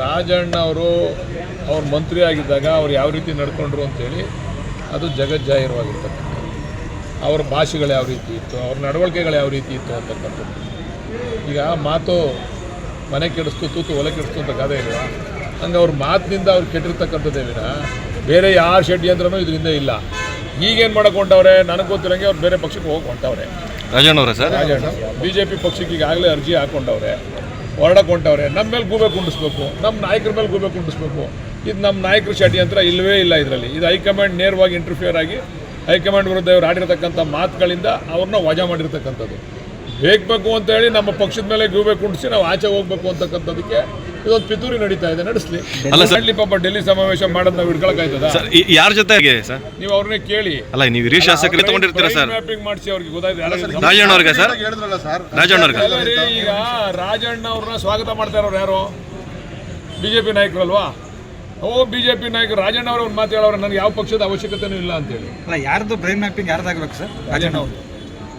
ರಾಜಣ್ಣ ಅವರು ಅವ್ರ ಮಂತ್ರಿ ಆಗಿದ್ದಾಗ ಅವ್ರು ಯಾವ ರೀತಿ ನಡ್ಕೊಂಡ್ರು ಅಂತೇಳಿ ಅದು ಜಗಜ್ಜಾಹಿರವಾಗಿರ್ತಕ್ಕಂಥದ್ದು. ಅವ್ರ ಭಾಷೆಗಳು ಯಾವ ರೀತಿ ಇತ್ತು ಅವ್ರ ನಡವಳಿಕೆಗಳು ಯಾವ ರೀತಿ ಇತ್ತು ಅಂತಕ್ಕಂಥದ್ದು. ಈಗ ಮಾತು ಮನೆ ಕೆಡಿಸ್ತು ತೂತು ಒಲೆ ಕೆಡಿಸ್ತು ಅಂತ ಗಾದೆ ಇಲ್ವಾ? ಹಂಗೆ ಅವ್ರ ಮಾತಿನಿಂದ ಅವ್ರು ಕೆಟ್ಟಿರ್ತಕ್ಕಂಥದ್ದೇ ವಿನ. ಬೇರೆ ಯಾರ ಷಡ್ಯಂತ್ರನೂ ಇದರಿಂದ ಇಲ್ಲ. ಈಗೇನು ಮಾಡಕ್ಕೆ ಹೊಂಟವ್ರೆ ನನಗೆ ಗೊತ್ತಿರಂಗೆ ಅವ್ರು ಬೇರೆ ಪಕ್ಷಕ್ಕೆ ಹೋಗಿ ಹೊಂಟವ್ರೆ. ರಾಜಣ್ಣ ಅವರೇ sir? Rajanna B J P ಪಕ್ಷಕ್ಕೆ ಈಗಾಗಲೇ ಅರ್ಜಿ ಹಾಕೊಂಡವ್ರೆ. ಹೊರಡಕ್ಕೆ ನಮ್ಮ ಮೇಲೆ ಗೂಬೆ ಕುಂಡಿಸ್ಬೇಕು. ನಮ್ಮ ನಾಯಕರ ಮೇಲೆ ಗೂಬೆ ಕುಂಡಿಸ್ಬೇಕು. ಇದು ನಮ್ಮ ನಾಯಕರ ಷಡ್ಯಂತ್ರ ಇಲ್ಲವೇ ಇಲ್ಲ ಇದರಲ್ಲಿ. ಇದು ಹೈಕಮಾಂಡ್ ನೇರವಾಗಿ ಇಂಟರ್ಫಿಯರ್ ಆಗಿ ಹೈಕಮಾಂಡ್ ವಿರುದ್ಧ ಇವರು ಆಡಿರತಕ್ಕಂಥ ಮಾತುಗಳಿಂದ ಅವ್ರನ್ನ ವಜಾ ಮಾಡಿರ್ತಕ್ಕಂಥದ್ದು. ಬೇಕು ಅಂತೇಳಿ ನಮ್ಮ ಪಕ್ಷದ ಮೇಲೆ ಗೂಬೆ ಕುಂಡಿಸಿ ನಾವು ಆಚೆ ಹೋಗ್ಬೇಕು ಅಂತಕ್ಕಂಥದಕ್ಕೆ ಇದೊಂದು ಪಿತೂರಿ ನಡೀತಾ ಇದೆ ನಡೆಸಲಿ. ಅಲ್ಲ ಸರ್- ಪಾಪ ಡೆಲ್ಲಿ ಸಮಾವೇಶ ಮಾಡೋದು ನಾವು ಸರ್ ಈ- ಯಾರ ಜೊತೆಗೆ ಸರ್? ನೀವು ಅವ್ರನ್ನೇ ಕೇಳಿ. ಅಲ್ಲ ನೀವು ಹಿರಿಯ ಶಾಸಕರು ತಗೊಂಡಿರ್ತೀರಾ ಸರ್? ಮ್ಯಾಪಿಂಗ್ ಮಾಡಿಸಿ ಅವ್ರಿಗೆ ಗೊತ್ತಾಯ್ತು. ರಾಜಣ್ಣ ಅವ್ರಿಗೆ ಸರ್? ಹೇಳಿದ್ರಲ್ಲ ಸರ್? ರಾಜಣ್ಣ ಅವ್ರಿಗೆ? ಅಲ್ಲ ರೀ, ಈಗ ರಾಜಣ್ಣ ಅವ್ರನ್ನ ಸ್ವಾಗತ ಮಾಡ್ತಾ ಇರೋರು ಯಾರು? ಬಿಜೆಪಿ ನಾಯಕರಲ್ವಾ? ಓ ಬಿಜೆಪಿ ನಾಯಕ ರಾಜಣ್ಣ ಅವರು ಒಂದು ಮಾತು ಹೇಳೋರು ನನಗೆ ಯಾವ ಪಕ್ಷದ ಅವಶ್ಯಕತೆನೂ ಇಲ್ಲ ಅಂತೇಳಿ ಅಲ್ಲ ಯಾರ್ದು ಬ್ರೈನ್ ಮ್ಯಾಪಿಂಗ್ ಯಾರ್ದಾಗಬೇಕು ಸರ್? ರಾಜಣ್ಣ ಅವರು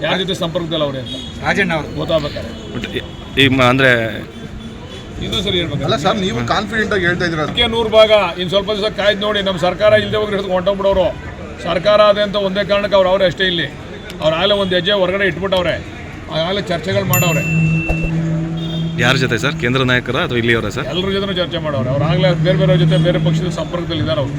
ಯಾರ ಜೊತೆ ಸಂಪರ್ಕದಲ್ಲಿ ಅವ್ರೆ ಅಂತ. ರಾಜಣ್ಣ ಅವರು. ಗೊತ್ತಾಗ್ಬೇಕಾರೆ ಬಟ್ ಈ- ಈ ಮ- ಅಂದ್ರೆ ಇನ್ನೂ ಸರಿ ಹೇಳ್ಬೇಕು ಅಲ್ಲ ಸರ್ ನೀವು ಕಾನ್ಫಿಡೆಂಟ್ ಆಗಿ ಹೇಳ್ತಾ ಇದ್ದೀರಾ? ಅದಕ್ಕೆ ನೂರು ಭಾಗ. ಇನ್ನು ಸ್ವಲ್ಪ ದಿವಸ ಕಾಯ್ದು ನೋಡಿ ನಮ್ಮ ಸರ್ಕಾರ ಇಲ್ಲದೆ ಹೋಗಿ ಹಿಡಿದು ಹೊಂಟೋಗ್ಬಿಡೋರು. ಸರ್ಕಾರ ಅದೇ ಅಂತ ಒಂದೇ ಕಾರಣಕ್ಕೆ ಅವ್ರು ಅವರೇ ಅಷ್ಟೇ ಇಲ್ಲಿ. ಅವ್ರು ಆಗಲೇ ಒಂದು ಹೆಜ್ಜೆ ಹೊರಗಡೆ ಇಟ್ಬಿಟ್ಟವ್ರೆ. ಆಗಲೇ ಚರ್ಚೆಗಳು ಮಾಡವ್ರೆ. ಯಾರ ಜೊತೆ ಸರ್? ಕೇಂದ್ರ ನಾಯಕರ ಅಥವಾ ಇಲ್ಲಿಯವರ ಸರ್? ಎಲ್ಲರ ಜೊತೆ ಚರ್ಚೆ ಮಾಡವ್ರೆ. ಅವ್ರು ಆಗಲೇ ಬೇರೆ ಬೇರೆ ಜೊತೆ ಬೇರೆ ಪಕ್ಷದ ಸಂಪರ್ಕದಲ್ಲಿ ಇದ್ದಾರೆ ಅವರು.